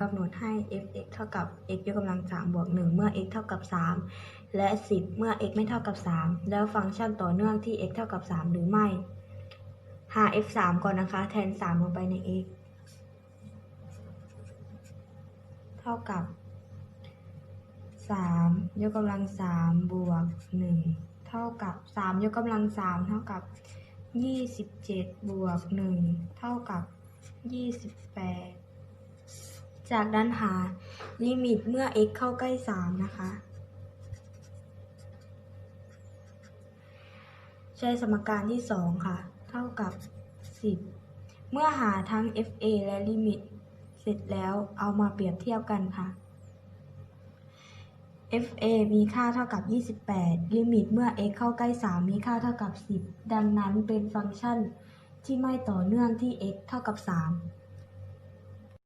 คำนวณให้ f(x) เท่ากับ x ยกกำลัง3บวก1เมื่อ x เท่ากับ 3 และ 10 เมื่อ x ไม่เท่ากับ 3 แล้วฟังก์ชันต่อเนื่องที่ x เท่ากับ 3 หรือไม่ หา f 3ก่อนนะคะ แทน 3 ลงไปใน x เท่ากับ 3 ยกกำลัง3บวก 1 เท่ากับ 3 ยกกำลัง 3 เท่ากับ 27 บวก 1 เท่ากับ 28 จากนั้นหาลิมิตเมื่อ x เข้าใกล้ 3 นะคะ ใช้สมการที่ 2 ค่ะ เท่ากับ 10 เมื่อหาทั้ง fa และลิมิต เสร็จแล้วเอามาเปรียบเทียบกันค่ะ fa มีค่าเท่ากับ 28 ลิมิตเมื่อ x เข้าใกล้ 3 มีค่าเท่ากับ 10 ดังนั้นเป็นฟังก์ชันที่ไม่ต่อเนื่องที่ x เท่ากับ 3